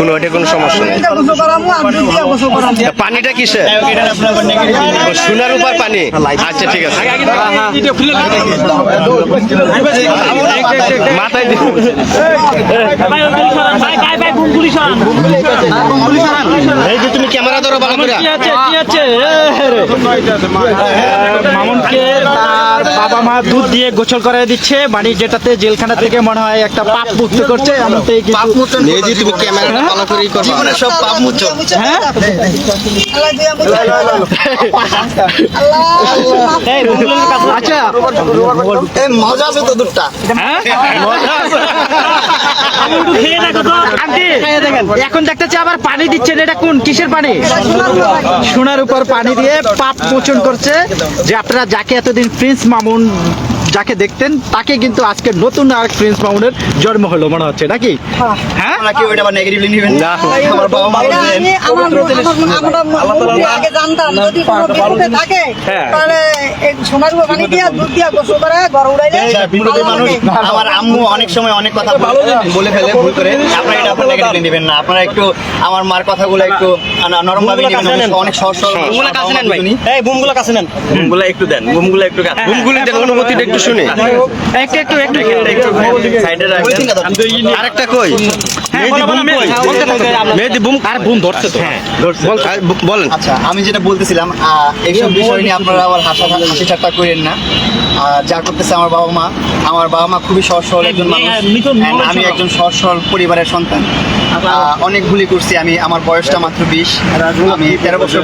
কোনো ওইটা কোনো সমস্যা নেই। পানিটা কিসে সোনার উপর পানি? আচ্ছা ঠিক আছে। মাথায় দি- ভাই ভাই ভাই বুমগুলি সরান এই যে তুমি ক্যামেরা ধরো ভালো করে। মামুনকে বাবা মা দুধ দিয়ে গোসল করে দিচ্ছে মানে যেটাতে জেলখানা থেকে মনে হয় একটা পাপ মুক্ত করছে এমনটাই কিন্তু নেজি তুমি ক্যামেরাটা ভালো করেই করো জীবনে সব পাপ মুছো হ্যাঁ? কাছে আচ্ছা। মজা আছে তো দুধটা। দেখো তো আন্টি এখন দেখতেছি আবার পানি দিচ্ছেন। এটা কোন? কিসের পানি? সোনার উপর পানি দিয়ে পাপ মোচন করছে। যে আপনারা যাকে এতদিন প্রিন্স মামুন যাকে দেখতেন তাকে কিন্তু আজকে নতুন আর প্রিন্স মামুনের জন্ম হলো মনে হচ্ছে নাকি? হ্যাঁ। আমরা ওইটা আবার নেগেটিভলি নেবেন? না। আমার বাবা মা এটা বলছেন আমি আমার আমরা মুরব্বি আগে জানতাম যদি কোনো বিপদে থাকে তাহলে এই সোনার উপর দিয়া দুধ দিয়া গোসল করে ঘর উড়াইলে মানুষ আমার আম্মু অনেক সময় অনেক কথা বলে- বলে ফেলে ভুল করে। আপনারা এটা আপনার নেগেটিভলি নেবেন না। আপনারা একটু আমার মার কথাগুলো একটু নরম ভাবে নেবেন অনেক- অনেক সহজ সরল বুমগুলো কাছে নেন ভাই। এই বুমগুলো কাছে নেন। বুমগুলো একটু দেন বুমগুলো একটু কাছে বুমগুলি দেন অনুমতিটা একটু শুনি। একটু একটু একটু সাইডে রাখবেন আরেকটা কই? মেহেদি বুম কই? মেহেদি বুম আর বুম ধরছে তো। হ্যাঁ বলেন। আচ্ছা আমি যেটা বলতেছিলাম এইসব বিষয় নিয়ে আপনারা আবার হাসা হাসি ঠাট্টা করেন না। যা করতেছে আমার বাবা মা। আমার বাবা মা খুবই সহজ সরল একজন মানুষ। আমি একজন সহজ সরল পরিবারের সন্তান। আহ, অনেক ভুলই করছি আমি। আমার বয়সটা মাত্র বিশ। আমি তেরো বছর